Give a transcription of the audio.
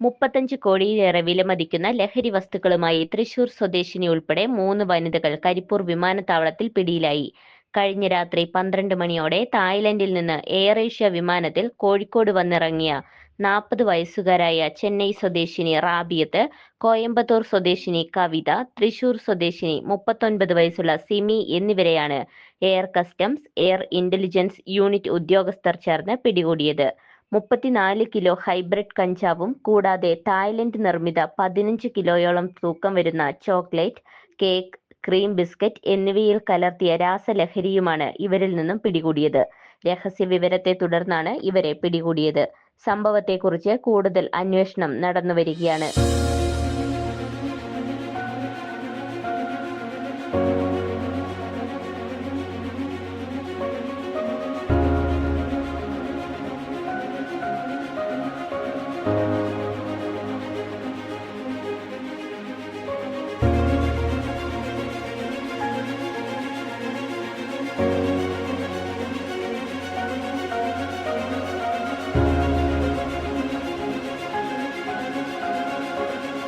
മുപ്പത്തഞ്ച് കോടിയിലേറെ വിലമതിക്കുന്ന ലഹരി വസ്തുക്കളുമായി തൃശൂർ സ്വദേശിനി ഉൾപ്പെടെ മൂന്ന് വനിതകൾ കരിപ്പൂർ വിമാനത്താവളത്തിൽ പിടിയിലായി. കഴിഞ്ഞ രാത്രി പന്ത്രണ്ട് മണിയോടെ തായ്ലൻഡിൽ നിന്ന് എയർ ഏഷ്യ വിമാനത്തിൽ കോഴിക്കോട് വന്നിറങ്ങിയ നാൽപ്പത് വയസ്സുകാരായ ചെന്നൈ സ്വദേശിനി റാബിയത്ത് കോയമ്പത്തൂർ സ്വദേശിനി കവിത തൃശൂർ സ്വദേശിനി മുപ്പത്തൊൻപത് വയസ്സുള്ള സിമി എന്നിവരെയാണ് air customs air intelligence unit ഉദ്യോഗസ്ഥർ ചേർന്ന് പിടികൂടിയത്. മുപ്പത്തിനാല് കിലോ ഹൈബ്രിഡ് കഞ്ചാവും കൂടാതെ തായ്ലൻഡ് നിർമ്മിത പതിനഞ്ച് കിലോയോളം തൂക്കം വരുന്ന ചോക്ലേറ്റ് കേക്ക് ക്രീം ബിസ്ക്കറ്റ് എന്നിവയിൽ കലർത്തിയ രാസലഹരിയുമാണ് ഇവരിൽ നിന്നും പിടികൂടിയത്. രഹസ്യ വിവരത്തെ തുടർന്നാണ് ഇവരെ പിടികൂടിയത്. സംഭവത്തെക്കുറിച്ച് കൂടുതൽ അന്വേഷണം നടന്നുവരികയാണ്.